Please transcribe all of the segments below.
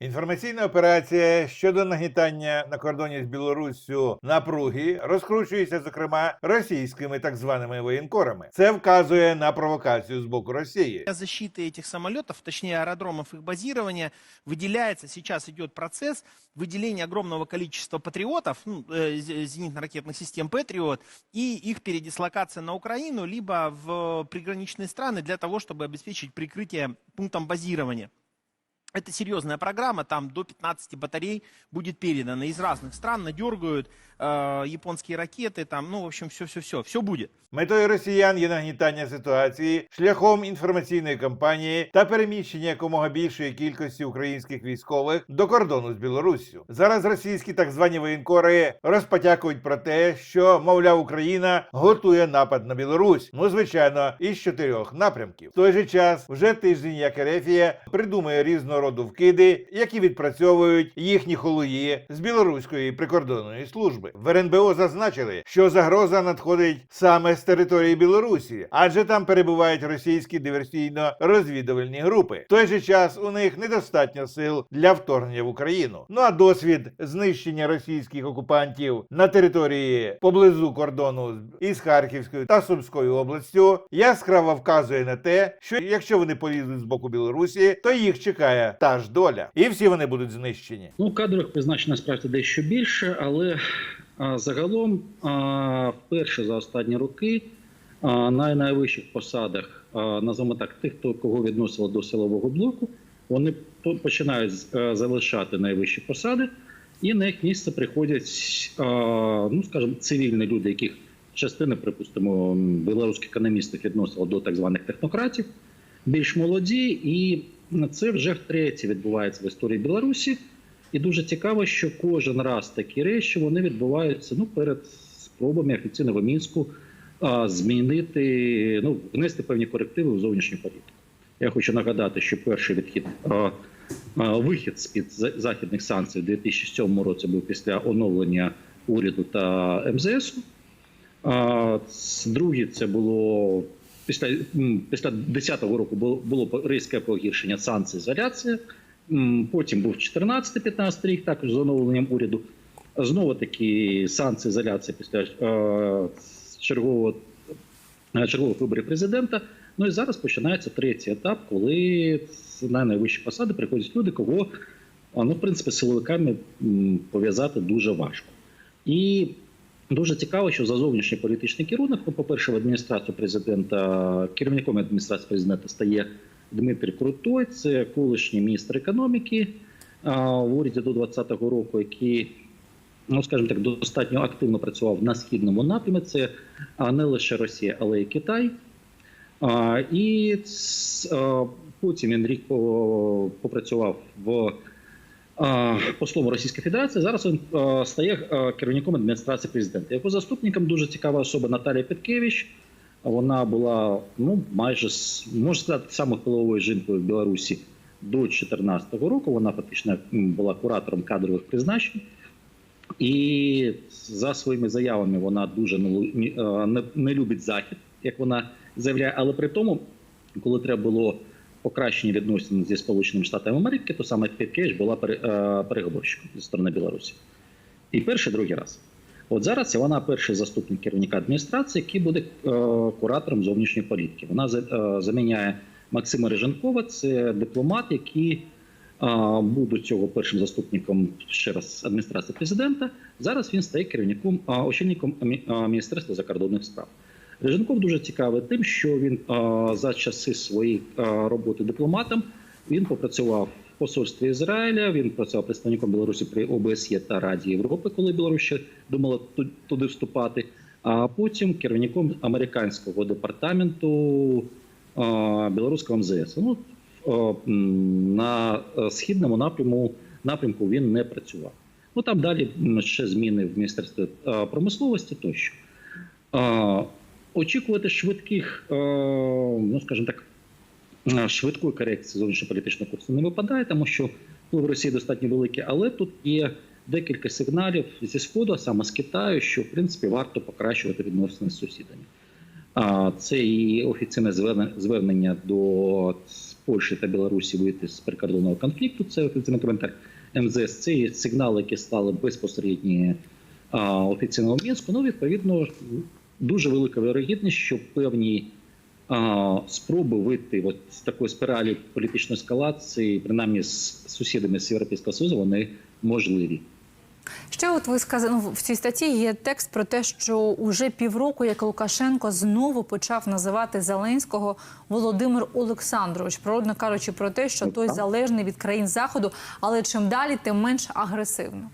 Інформаційна операція щодо нагнітання на кордоні з Білоруссю напруги розкручується, зокрема, російськими так званими воєнкорами. Це вказує на провокацію з боку Росії. Для защиты этих самолетов, точнее аэродромов их базирования, выделяется, сейчас идет процесс выделения огромного количества патриотов, ну, э, зе- зенитно-ракетных систем «Патриот», и их передислокация на Украину, либо в приграничные страны для того, чтобы обеспечить прикрытие пунктом базирования. Это серьезная программа, там до 15 батарей будет передано из разных стран, надергают э, японские ракеты, там, ну, в общем, все-все-все, все будет. Метою росіян є нагнітання ситуації шляхом інформаційної кампанії та переміщення якомога більшої кількості українських військових до кордону з Білоруссю. Зараз російські так звані воєнкори розпотякують про те, що мовляв Україна готує напад на Білорусь. Ну звичайно, із чотирьох напрямків. В той же час вже тиждень як Ерефія придумує різного вкиди, які відпрацьовують їхні холуї з білоруської прикордонної служби. В РНБО зазначили, що загроза надходить саме з території Білорусі, адже там перебувають російські диверсійно-розвідувальні групи. В той же час у них недостатньо сил для вторгнення в Україну. Ну а досвід знищення російських окупантів на території поблизу кордону із Харківською та Сумською областю яскраво вказує на те, що якщо вони полізуть з боку Білорусі, то їх чекає та ж доля, і всі вони будуть знищені. Ну, кадрових призначень насправді дещо більше, але а, загалом а, вперше за останні роки а, на найвищих посадах, а, називаємо так, тих, хто кого відносило до силового блоку, вони починають е, залишати найвищі посади, і на їх місце приходять, а, ну скажімо, цивільні люди, яких частина, припустимо, білоруських економістів відносила до так званих технократів, більш молоді, і це вже втретє відбувається в історії Білорусі. І дуже цікаво, що кожен раз такі речі вони відбуваються ну, перед спробами офіційного мінську а, змінити, ну, внести певні корективи в зовнішню політику. Я хочу нагадати, що перший відхід а, а, вихід з під західних санкцій у 2007 році був після оновлення уряду та МЗС. А, другий це було після, після 10-го року було, було різке погіршення санкцій, ізоляція. Потім був 14-15 рік, також з оновленням уряду. Знову таки санкції, ізоляція після е, чергового, е, чергових виборів президента. Ну і зараз починається третій етап, коли на найвищі посади приходять люди, кого ну, в принципі, силовиками пов'язати дуже важко. І дуже цікаво, що за зовнішній політичний керівник, ну, по-перше, в адміністрацію президента, керівником адміністрації президента стає Дмитрий Крутой, це колишній міністр економіки в уряді до 2020 року, який, ну скажімо так, достатньо активно працював на східному напрямі. Це не лише Росія, але й Китай. І потім він рік попрацював в послом Російської Федерації. Зараз він стає керівником адміністрації президента. Його заступником дуже цікава особа Наталія Петкевич. Вона була ну майже можна сказати самою впливовою жінкою в Білорусі до 2014 року. Вона фактично була куратором кадрових призначень. І за своїми заявами вона дуже не любить захід, як вона заявляє. Але при тому, коли треба було покращення відносин зі Сполученими Штатами Америки, то саме Петкевич була е, переговорщиком зі сторони Білорусі. І перший, другий раз. От зараз вона перший заступник керівника адміністрації, який буде е, куратором зовнішньої політики. Вона е, заміняє Максима Риженкова, це дипломат, який до цього першим заступником ще раз адміністрації президента. Зараз він стає керівником очільником міністерства закордонних справ. Реженков дуже цікавий тим, що він за часи своєї роботи дипломатом він попрацював в посольстві Ізраїля. Він працював представником Білорусі при ОБСЄ та Раді Європи, коли Білорусь ще думала туди вступати. А потім керівником американського департаменту білоруського МЗС. Ну, на е, східному напряму напрямку він не працював. Ну там далі ще зміни в міністерстві е, промисловості тощо. Очікувати швидких, е, ну скажімо так, е, швидкої корекції зовнішньополітичного курсу не випадає, тому що вплив Росії достатньо великий, але тут є декілька сигналів зі сходу, а саме з Китаю, що в принципі варто покращувати відносини з сусідами. Це і офіційне звернення- до Польщі та Білорусі вийти з прикордонного конфлікту. Це офіційний коментар МЗС. Це є сигнали, які стали безпосередні офіційного Мінську. Ну, відповідно, дуже велика вірогідність, що певні а, спроби вийти от з такої спіралі політичної ескалації, принаймні з сусідами з Європейського Союзу, вони можливі. Ще от ви сказали ну, в цій статті є текст про те, що уже півроку, як Лукашенко знову почав називати Зеленського Володимир Олександрович, природно кажучи про те, що той залежний від країн заходу, але чим далі, тим менш агресивно.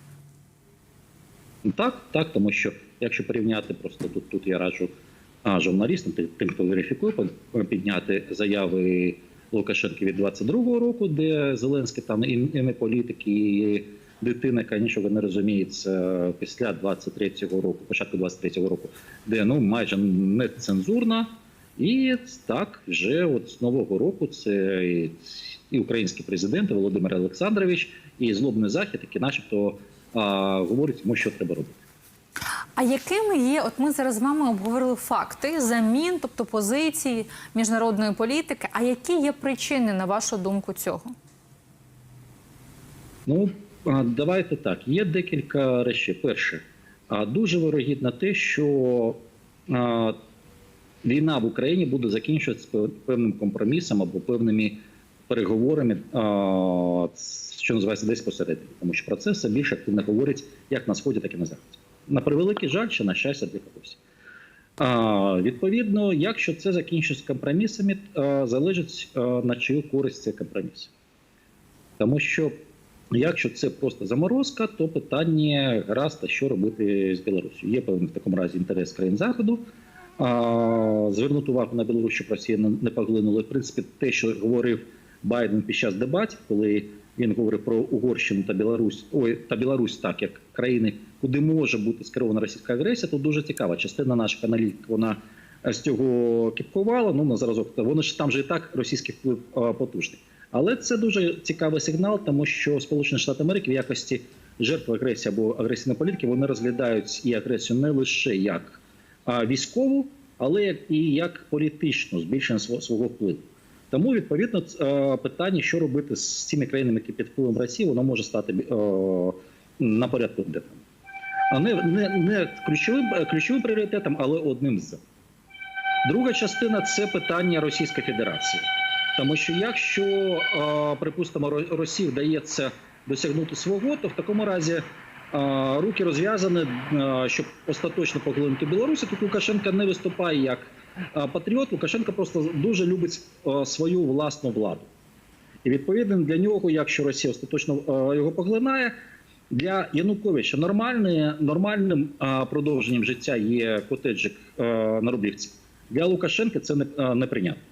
Ну, Так, так, тому що якщо порівняти просто тут, тут я раджу а, журналістам, тим, хто верифікує, підняти заяви Лукашенка від 22-го року, де Зеленський там і, і не політик, і дитина, яка нічого не розуміється після 23-го року, початку 23-го року, де ну майже не цензурна. І так, вже от з нового року це і, український президент Володимир Олександрович, і злобний захід, який начебто а, говорить йому, що треба робити. А якими є, от ми зараз з вами обговорили факти замін, тобто позиції міжнародної політики. А які є причини, на вашу думку, цього? Ну, давайте так. Є декілька речей. Перше, дуже вирогідно те, що війна в Україні буде закінчуватися певним компромісом або певними переговорами, що називається десь посередині. Тому що про це все більш активно говорять як на сході, так і на заході. На превеликий жаль, чи на щастя для когось. Відповідно, якщо це закінчиться компромісами, залежить на чию користь цей компроміс. Тому що якщо це просто заморозка, то питання гаразд, що робити з Білорусі. Є певний в такому разі інтерес країн заходу. Звернути увагу на Білорусь, щоб Росія не поглинула. В принципі, те, що говорив Байден під час дебатів, коли він говорив про Угорщину та Білорусь, ой, та Білорусь, так як країни, куди може бути скерована російська агресія, то дуже цікава. Частина наших аналітиків вона е, з цього кіпкувала. Ну на зразок вони ж там же і так російський вплив а, потужний. Але це дуже цікавий сигнал, тому що Сполучені Штати Америки в якості жертви агресії або агресивної політики вони розглядають і агресію не лише як військову, але і як політичну збільшення свого впливу. Тому відповідно е, питання, що робити з цими країнами, які під впливом Росії, воно може стати е, на порядку денному. Не, не, не ключовим, е, ключовим пріоритетом, але одним з. Друга частина це питання Російської Федерації. Тому що якщо, припустимо, Росії вдається досягнути свого, то в такому разі руки розв'язані, щоб остаточно поглинути Білорусі. Тут Лукашенко не виступає як патріот. Лукашенко просто дуже любить свою власну владу. І відповідно для нього, якщо Росія остаточно його поглинає, для Януковича нормальне, нормальним продовженням життя є котеджик на Рублівці. Для Лукашенка це не, неприйнятно.